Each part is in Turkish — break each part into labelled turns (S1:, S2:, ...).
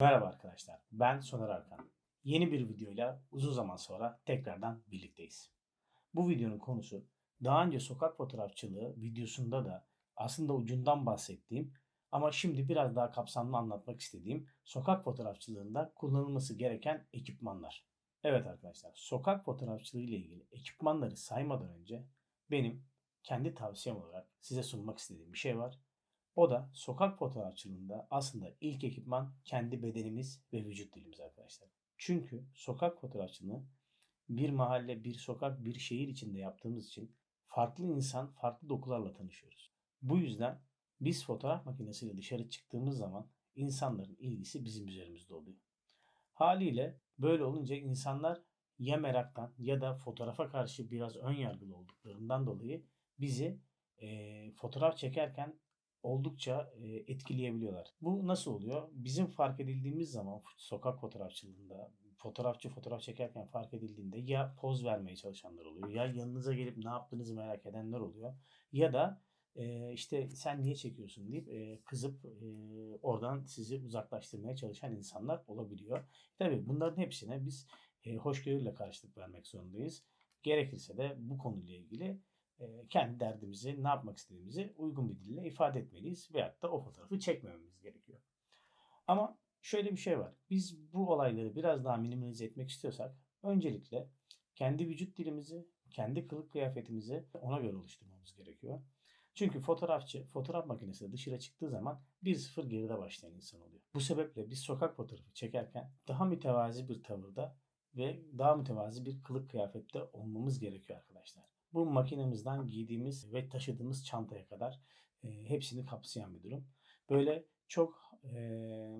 S1: Merhaba arkadaşlar, ben Soner Arkan. Yeni bir videoyla uzun zaman sonra tekrardan birlikteyiz. Bu videonun konusu daha önce sokak fotoğrafçılığı videosunda da aslında ucundan bahsettiğim ama şimdi biraz daha kapsamlı anlatmak istediğim sokak fotoğrafçılığında kullanılması gereken ekipmanlar. Evet arkadaşlar, sokak fotoğrafçılığı ile ilgili ekipmanları saymadan önce benim kendi tavsiyem olarak size sunmak istediğim bir şey var. O da sokak fotoğrafçılığında aslında ilk ekipman kendi bedenimiz ve vücut dilimiz arkadaşlar. Çünkü sokak fotoğrafçılığı bir mahalle, bir sokak, bir şehir içinde yaptığımız için farklı insan, farklı dokularla tanışıyoruz. Bu yüzden biz fotoğraf makinesiyle dışarı çıktığımız zaman insanların ilgisi bizim üzerimizde oluyor. Haliyle böyle olunca insanlar ya meraktan ya da fotoğrafa karşı biraz ön yargılı olduklarından dolayı bizi eee, fotoğraf çekerken oldukça e, etkileyebiliyorlar. Bu nasıl oluyor? Bizim fark edildiğimiz zaman sokak fotoğrafçılığında fotoğrafçı fotoğraf çekerken fark edildiğinde ya poz vermeye çalışanlar oluyor ya yanınıza gelip ne yaptığınızı merak edenler oluyor ya da e, işte sen niye çekiyorsun deyip e, kızıp oradan sizi uzaklaştırmaya çalışan insanlar olabiliyor. Tabii bunların hepsine biz e, hoşgörüyle karşılık vermek zorundayız. Gerekirse de bu konuyla ilgili kendi derdimizi, ne yapmak istediğimizi uygun bir dille ifade etmeliyiz veyahut da o fotoğrafı çekmememiz gerekiyor. Ama şöyle bir şey var. Biz bu olayları biraz daha minimalize etmek istiyorsak öncelikle kendi vücut dilimizi, kendi kılık kıyafetimizi ona göre oluşturmamız gerekiyor. Çünkü fotoğrafçı fotoğraf makinesiyle dışarı çıktığı zaman 1-0 geride başlayan insan oluyor. Bu sebeple biz sokak fotoğrafı çekerken daha mütevazi bir tavırda ve daha mütevazi bir kılık kıyafette olmamız gerekiyor arkadaşlar. Bu makinemizden giydiğimiz ve taşıdığımız çantaya kadar e, hepsini kapsayan bir durum. Böyle çok e,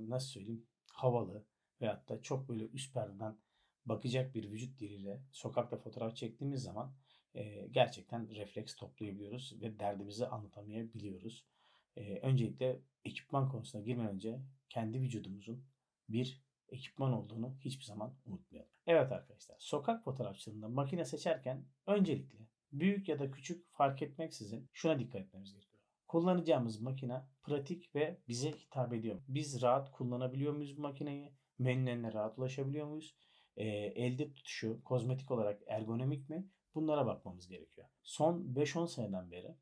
S1: nasıl söyleyeyim havalı veyahut da çok böyle üst perdeden bakacak bir vücut diliyle sokakta fotoğraf çektiğimiz zaman e, gerçekten refleks toplayabiliyoruz ve derdimizi anlatamayabiliyoruz. E, öncelikle ekipman konusuna girmeden önce kendi vücudumuzun bir ekipman olduğunu hiçbir zaman unutmayalım. Evet arkadaşlar, sokak fotoğrafçılığında makine seçerken öncelikle büyük ya da küçük fark etmeksizin şuna dikkat etmemiz gerekiyor. Kullanacağımız makine pratik ve bize hitap ediyor. Biz rahat kullanabiliyor muyuz bu makineyi? Menülerine rahat ulaşabiliyor muyuz? E, elde tutuşu kozmetik olarak ergonomik mi? Bunlara bakmamız gerekiyor. Son 5-10 seneden beri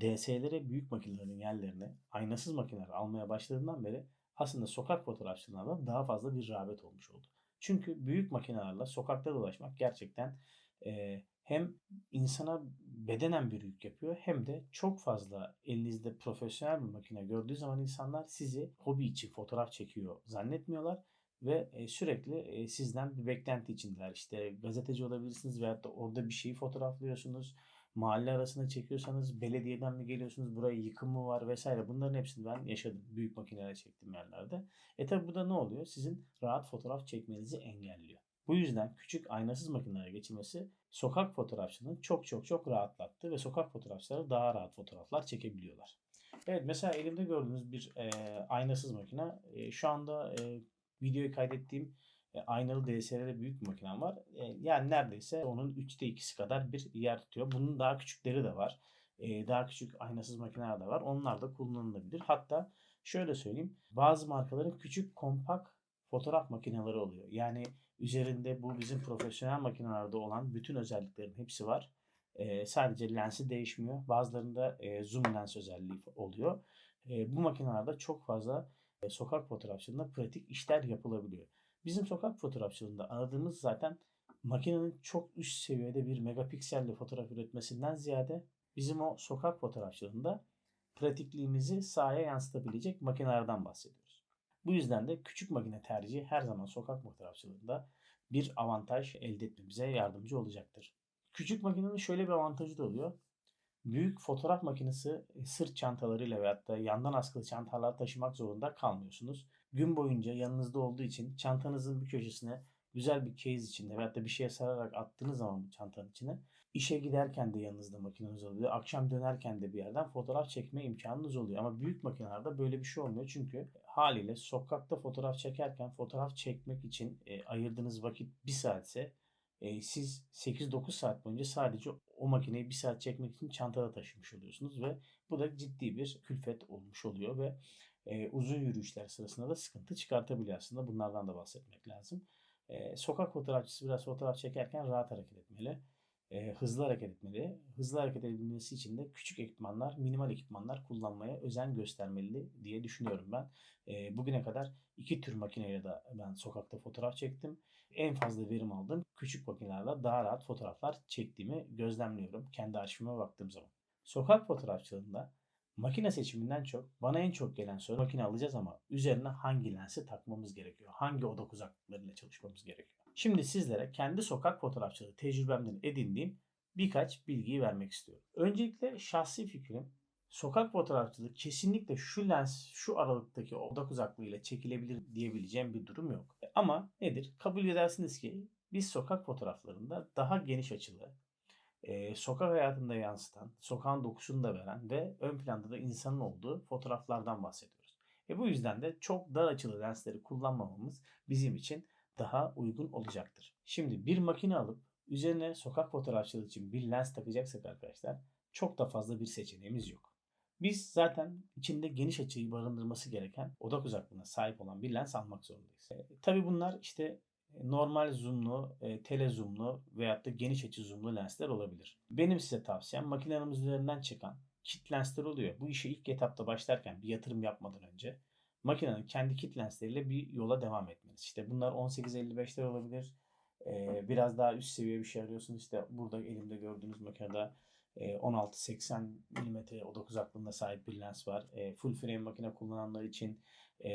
S1: DS'lere büyük makinelerin yerlerini aynasız makineler almaya başladığından beri aslında sokak fotoğrafçılığına da daha fazla bir rağbet olmuş oldu. Çünkü büyük makinelerle sokakta dolaşmak gerçekten e, hem insana bedenen bir yük yapıyor hem de çok fazla elinizde profesyonel bir makine gördüğü zaman insanlar sizi hobi için fotoğraf çekiyor zannetmiyorlar ve e, sürekli e, sizden bir beklenti içindeler. İşte gazeteci olabilirsiniz veyahut da orada bir şeyi fotoğraflıyorsunuz. Mahalle arasında çekiyorsanız belediyeden mi geliyorsunuz buraya yıkım mı var vesaire bunların hepsini ben yaşadım. Büyük makinelerle çektiğim yerlerde. E tabi bu da ne oluyor? Sizin rahat fotoğraf çekmenizi engelliyor. Bu yüzden küçük aynasız makinelere geçilmesi sokak fotoğrafçılığını çok çok çok rahatlattı ve sokak fotoğrafçıları daha rahat fotoğraflar çekebiliyorlar. Evet mesela elimde gördüğünüz bir e, aynasız makine. E, şu anda e, videoyu kaydettiğim e, aynalı DSLR büyük bir makinem var. E, yani neredeyse onun 3'te 2'si kadar bir yer tutuyor. Bunun daha küçükleri de var. E, daha küçük aynasız makineler de var. Onlar da kullanılabilir. Hatta şöyle söyleyeyim. Bazı markaların küçük kompakt fotoğraf makineleri oluyor. Yani üzerinde bu bizim profesyonel makinelerde olan bütün özelliklerin hepsi var. E, sadece lensi değişmiyor. Bazılarında e, zoom lens özelliği oluyor. E, bu makinelerde çok fazla e, sokak fotoğrafçılığında pratik işler yapılabiliyor. Bizim sokak fotoğrafçılığında aradığımız zaten makinenin çok üst seviyede bir megapikselle fotoğraf üretmesinden ziyade bizim o sokak fotoğrafçılığında pratikliğimizi sahaya yansıtabilecek makinelerden bahsediyoruz. Bu yüzden de küçük makine tercihi her zaman sokak fotoğrafçılığında bir avantaj elde etmemize yardımcı olacaktır. Küçük makinenin şöyle bir avantajı da oluyor. Büyük fotoğraf makinesi e, sırt çantalarıyla veyahut da yandan askılı çantalar taşımak zorunda kalmıyorsunuz. Gün boyunca yanınızda olduğu için çantanızın bir köşesine güzel bir case içinde veyahut da bir şeye sararak attığınız zaman bu çantanın içine işe giderken de yanınızda makineniz oluyor. Akşam dönerken de bir yerden fotoğraf çekme imkanınız oluyor. Ama büyük makinelerde böyle bir şey olmuyor. Çünkü haliyle sokakta fotoğraf çekerken fotoğraf çekmek için e, ayırdığınız vakit bir saatse e, siz 8-9 saat boyunca sadece o makineyi bir saat çekmek için çantada taşımış oluyorsunuz ve bu da ciddi bir külfet olmuş oluyor ve e, uzun yürüyüşler sırasında da sıkıntı çıkartabiliyor aslında. Bunlardan da bahsetmek lazım. E, sokak fotoğrafçısı biraz fotoğraf çekerken rahat hareket etmeli. E, hızlı hareket etmeli. Hızlı hareket edilmesi için de küçük ekipmanlar, minimal ekipmanlar kullanmaya özen göstermeli diye düşünüyorum ben. E, bugüne kadar iki tür makineyle de ben sokakta fotoğraf çektim. En fazla verim aldığım küçük makinelerle daha rahat fotoğraflar çektiğimi gözlemliyorum kendi arşivime baktığım zaman. Sokak fotoğrafçılığında makine seçiminden çok bana en çok gelen soru makine alacağız ama üzerine hangi lensi takmamız gerekiyor? Hangi odak uzaklıklarıyla çalışmamız gerekiyor? Şimdi sizlere kendi sokak fotoğrafçılığı tecrübemden edindiğim birkaç bilgiyi vermek istiyorum. Öncelikle şahsi fikrim sokak fotoğrafçılığı kesinlikle şu lens şu aralıktaki odak uzaklığıyla çekilebilir diyebileceğim bir durum yok. Ama nedir? Kabul edersiniz ki biz sokak fotoğraflarında daha geniş açılı, e, sokak hayatında yansıtan, sokağın dokusunu da veren ve ön planda da insanın olduğu fotoğraflardan bahsediyoruz. E bu yüzden de çok dar açılı lensleri kullanmamamız bizim için daha uygun olacaktır. Şimdi bir makine alıp üzerine sokak fotoğrafçılığı için bir lens takacaksak arkadaşlar çok da fazla bir seçeneğimiz yok. Biz zaten içinde geniş açıyı barındırması gereken odak uzaklığına sahip olan bir lens almak zorundayız. E, tabii bunlar işte normal zoomlu, e, tele zoomlu veyahut da geniş açı zoomlu lensler olabilir. Benim size tavsiyem makineniz üzerinden çıkan kit lensler oluyor. Bu işe ilk etapta başlarken bir yatırım yapmadan önce makinenin kendi kit lensleriyle bir yola devam etmeniz. İşte bunlar 18-55'ler olabilir. Ee, biraz daha üst seviye bir şey arıyorsunuz. İşte burada elimde gördüğünüz makinede 16-80 mm odak uzaklığında sahip bir lens var. E, full frame makine kullananlar için e,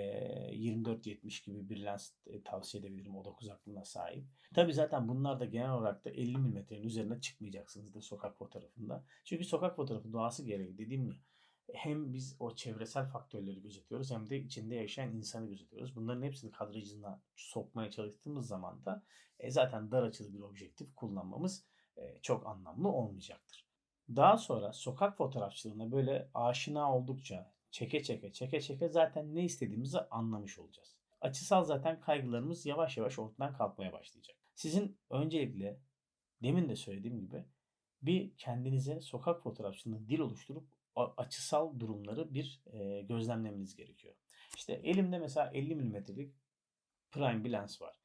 S1: 24-70 gibi bir lens e, tavsiye edebilirim odak uzaklığına sahip. Tabi zaten bunlar da genel olarak da 50 mm'nin üzerine çıkmayacaksınız da sokak fotoğrafında. Çünkü sokak fotoğrafı doğası gereği dediğim gibi hem biz o çevresel faktörleri gözetiyoruz hem de içinde yaşayan insanı gözetiyoruz. Bunların hepsini kadrajına sokmaya çalıştığımız zaman da e, zaten dar açılı bir objektif kullanmamız e, çok anlamlı olmayacaktır. Daha sonra sokak fotoğrafçılığına böyle aşina oldukça çeke çeke çeke çeke zaten ne istediğimizi anlamış olacağız. Açısal zaten kaygılarımız yavaş yavaş ortadan kalkmaya başlayacak. Sizin öncelikle demin de söylediğim gibi bir kendinize sokak fotoğrafçılığında dil oluşturup açısal durumları bir e, gözlemlemeniz gerekiyor. İşte elimde mesela 50 mm'lik prime bir lens var.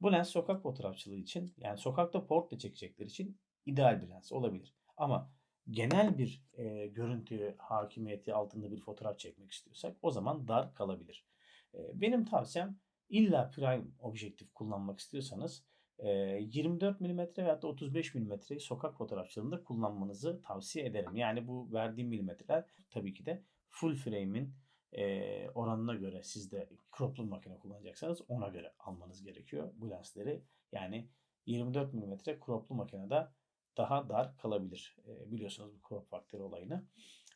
S1: Bu lens sokak fotoğrafçılığı için yani sokakta portre çekecekler için ideal bir lens olabilir. Ama genel bir e, görüntü hakimiyeti altında bir fotoğraf çekmek istiyorsak o zaman dar kalabilir. E, benim tavsiyem illa prime objektif kullanmak istiyorsanız 24 mm veya da 35 mm sokak fotoğrafçılığında kullanmanızı tavsiye ederim. Yani bu verdiğim milimetreler tabii ki de full frame'in e, oranına göre siz de croplu makine kullanacaksanız ona göre almanız gerekiyor bu lensleri. Yani 24 mm croplu makinede daha dar kalabilir. E, biliyorsunuz bu crop faktörü olayını.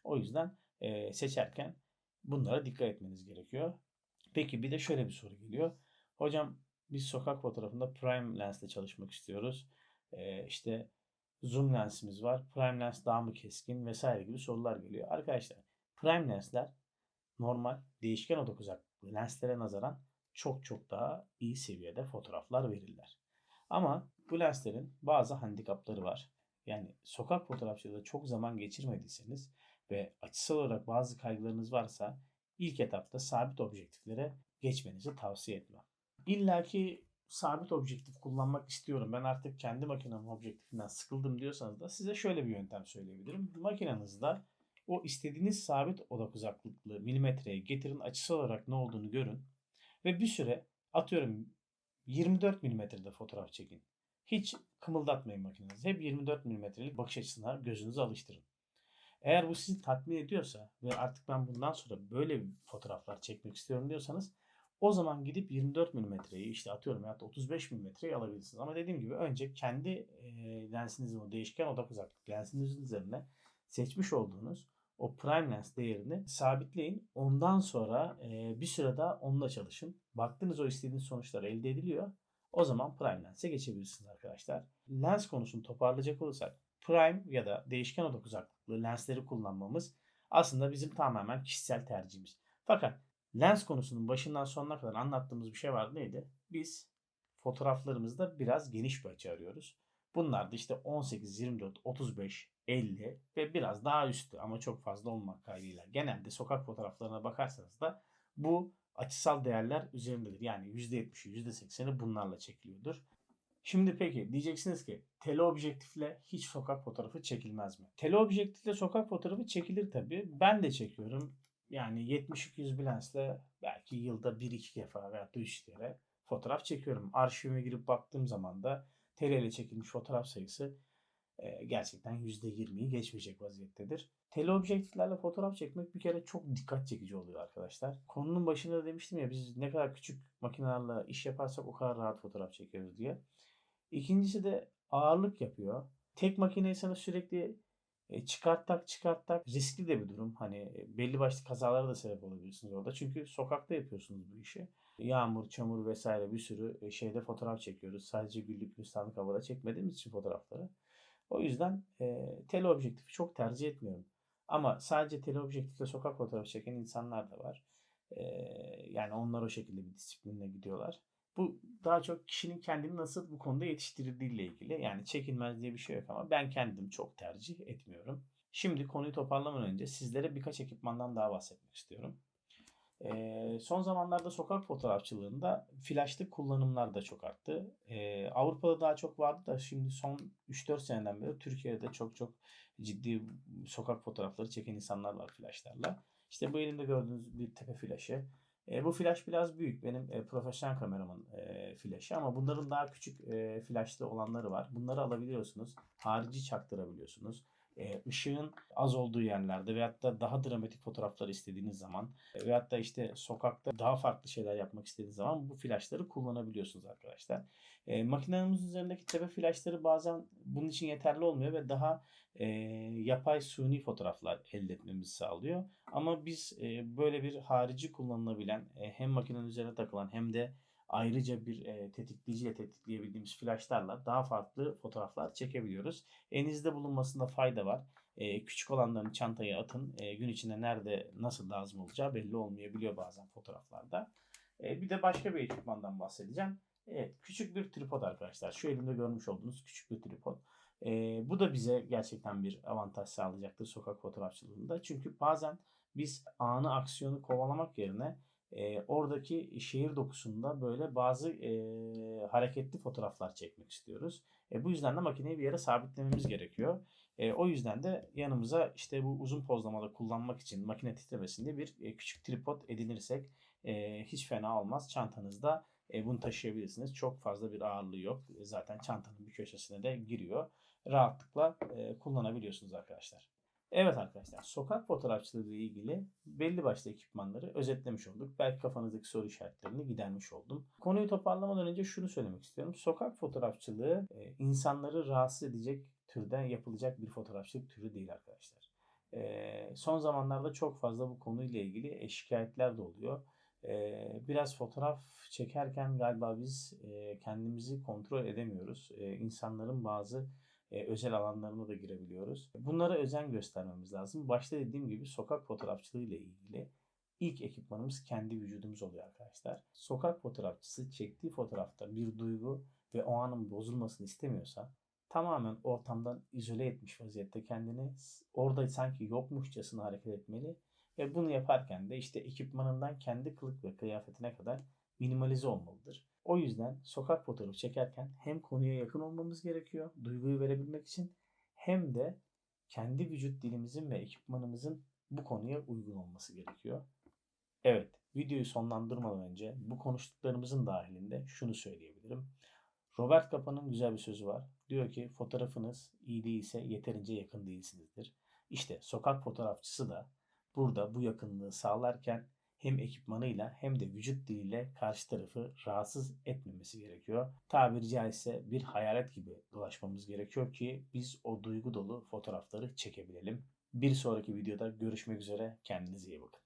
S1: O yüzden e, seçerken bunlara dikkat etmeniz gerekiyor. Peki bir de şöyle bir soru geliyor. Hocam biz sokak fotoğrafında prime lensle çalışmak istiyoruz. E, işte zoom lensimiz var. Prime lens daha mı keskin vesaire gibi sorular geliyor. Arkadaşlar prime lensler normal değişken odak uzaklıklı lenslere nazaran çok çok daha iyi seviyede fotoğraflar verirler. Ama bu lenslerin bazı handikapları var. Yani sokak fotoğrafçılığında çok zaman geçirmediyseniz ve açısal olarak bazı kaygılarınız varsa ilk etapta sabit objektiflere geçmenizi tavsiye etmem. İlla ki sabit objektif kullanmak istiyorum. Ben artık kendi makinemin objektifinden sıkıldım diyorsanız da size şöyle bir yöntem söyleyebilirim. Makinenizde o istediğiniz sabit odak uzaklıklı milimetreye getirin. Açısal olarak ne olduğunu görün. Ve bir süre atıyorum 24 milimetrede fotoğraf çekin. Hiç kımıldatmayın makinenizi. Hep 24 milimetrelik bakış açısına gözünüzü alıştırın. Eğer bu sizi tatmin ediyorsa ve artık ben bundan sonra böyle fotoğraflar çekmek istiyorum diyorsanız o zaman gidip 24 milimetreyi işte atıyorum ya da 35 milimetreyi alabilirsiniz. Ama dediğim gibi önce kendi e, lensinizin o değişken odak uzaklık lensinizin üzerine seçmiş olduğunuz o prime lens değerini sabitleyin. Ondan sonra e, bir süre daha onunla çalışın. Baktınız o istediğiniz sonuçlar elde ediliyor. O zaman prime lens'e geçebilirsiniz arkadaşlar. Lens konusunu toparlayacak olursak prime ya da değişken odak uzaklıklı lensleri kullanmamız aslında bizim tamamen kişisel tercihimiz. Fakat lens konusunun başından sonuna kadar anlattığımız bir şey var neydi? Biz fotoğraflarımızda biraz geniş bir açı arıyoruz. Bunlar da işte 18, 24, 35, 50 ve biraz daha üstü ama çok fazla olmak kaydıyla. Genelde sokak fotoğraflarına bakarsanız da Bu açısal değerler üzerindedir. Yani %70'i %80'i bunlarla çekiliyordur. Şimdi peki diyeceksiniz ki teleobjektifle hiç sokak fotoğrafı çekilmez mi? Teleobjektifle sokak fotoğrafı çekilir tabii. Ben de çekiyorum. Yani 70-200 lensle belki yılda 1-2 defa veya da 3 kere fotoğraf çekiyorum. Arşivime girip baktığım zaman da tele ile çekilmiş fotoğraf sayısı e, gerçekten %20'yi geçmeyecek vaziyettedir. Teleobjektiflerle fotoğraf çekmek bir kere çok dikkat çekici oluyor arkadaşlar. Konunun başında demiştim ya biz ne kadar küçük makinelerle iş yaparsak o kadar rahat fotoğraf çekiyoruz diye. İkincisi de ağırlık yapıyor. Tek makineyi sana sürekli e, çıkart tak çıkart tak riskli de bir durum. Hani e, belli başlı kazalara da sebep olabilirsiniz orada. Çünkü sokakta yapıyorsunuz bu işi. Yağmur, çamur vesaire bir sürü e, şeyde fotoğraf çekiyoruz. Sadece güllük gülistanlık havada çekmediğimiz için fotoğrafları. O yüzden e, teleobjektifi çok tercih etmiyorum. Ama sadece teleobjektifle sokak fotoğrafı çeken insanlar da var. E, yani onlar o şekilde bir disiplinle gidiyorlar. Bu daha çok kişinin kendini nasıl bu konuda yetiştirdiğiyle ilgili. Yani çekinmez diye bir şey yok ama ben kendim çok tercih etmiyorum. Şimdi konuyu toparlamadan önce sizlere birkaç ekipmandan daha bahsetmek istiyorum. Ee, son zamanlarda sokak fotoğrafçılığında flaşlı kullanımlar da çok arttı. Ee, Avrupa'da daha çok vardı da şimdi son 3-4 seneden beri Türkiye'de çok çok ciddi sokak fotoğrafları çeken insanlar var flaşlarla. İşte bu elimde gördüğünüz bir tepe flaşı. E, bu flash biraz büyük. Benim e, profesyonel kameramın e, flaşı ama bunların daha küçük e, flashlı olanları var. Bunları alabiliyorsunuz. Harici çaktırabiliyorsunuz. E, ışığın az olduğu yerlerde veyahut da daha dramatik fotoğraflar istediğiniz zaman e, veyahut da işte sokakta daha farklı şeyler yapmak istediğiniz zaman bu flashları kullanabiliyorsunuz arkadaşlar. E, makinenizin üzerindeki tepe flashları bazen bunun için yeterli olmuyor ve daha e, yapay suni fotoğraflar elde etmemizi sağlıyor. Ama biz e, böyle bir harici kullanılabilen e, hem makinenin üzerine takılan hem de ayrıca bir e, tetikleyiciyle tetikleyebildiğimiz flashlarla daha farklı fotoğraflar çekebiliyoruz. Elinizde bulunmasında fayda var. E, küçük olanlarını çantaya atın. E, gün içinde nerede nasıl lazım olacağı belli olmayabiliyor bazen fotoğraflarda. E, bir de başka bir ekipmandan bahsedeceğim. Evet, küçük bir tripod arkadaşlar. Şu elimde görmüş olduğunuz küçük bir tripod. E, bu da bize gerçekten bir avantaj sağlayacaktır sokak fotoğrafçılığında. Çünkü bazen biz anı aksiyonu kovalamak yerine e, oradaki şehir dokusunda böyle bazı e, hareketli fotoğraflar çekmek istiyoruz. E, bu yüzden de makineyi bir yere sabitlememiz gerekiyor. E, o yüzden de yanımıza işte bu uzun pozlamada kullanmak için makine titremesinde bir e, küçük tripod edinirsek e, hiç fena olmaz. Çantanızda e, bunu taşıyabilirsiniz. Çok fazla bir ağırlığı yok. E, zaten çantanın bir köşesine de giriyor. Rahatlıkla e, kullanabiliyorsunuz arkadaşlar. Evet arkadaşlar sokak fotoğrafçılığı ile ilgili belli başlı ekipmanları özetlemiş olduk. Belki kafanızdaki soru işaretlerini gidermiş oldum. Konuyu toparlamadan önce şunu söylemek istiyorum. Sokak fotoğrafçılığı e, insanları rahatsız edecek türden yapılacak bir fotoğrafçılık türü değil arkadaşlar. E, son zamanlarda çok fazla bu konuyla ilgili şikayetler de oluyor. E, biraz fotoğraf çekerken galiba biz kendimizi kontrol edemiyoruz. İnsanların bazı e, özel alanlarına da girebiliyoruz. Bunlara özen göstermemiz lazım. Başta dediğim gibi sokak fotoğrafçılığı ile ilgili ilk ekipmanımız kendi vücudumuz oluyor arkadaşlar. Sokak fotoğrafçısı çektiği fotoğrafta bir duygu ve o anın bozulmasını istemiyorsa tamamen ortamdan izole etmiş vaziyette kendini orada sanki yokmuşçasına hareket etmeli ve bunu yaparken de işte ekipmanından kendi kılık ve kıyafetine kadar minimalize olmalıdır. O yüzden sokak fotoğrafı çekerken hem konuya yakın olmamız gerekiyor duyguyu verebilmek için hem de kendi vücut dilimizin ve ekipmanımızın bu konuya uygun olması gerekiyor. Evet, videoyu sonlandırmadan önce bu konuştuklarımızın dahilinde şunu söyleyebilirim. Robert Capa'nın güzel bir sözü var. Diyor ki fotoğrafınız iyi değilse yeterince yakın değilsinizdir. İşte sokak fotoğrafçısı da burada bu yakınlığı sağlarken hem ekipmanıyla hem de vücut diliyle karşı tarafı rahatsız etmemesi gerekiyor. Tabiri caizse bir hayalet gibi dolaşmamız gerekiyor ki biz o duygu dolu fotoğrafları çekebilelim. Bir sonraki videoda görüşmek üzere. Kendinize iyi bakın.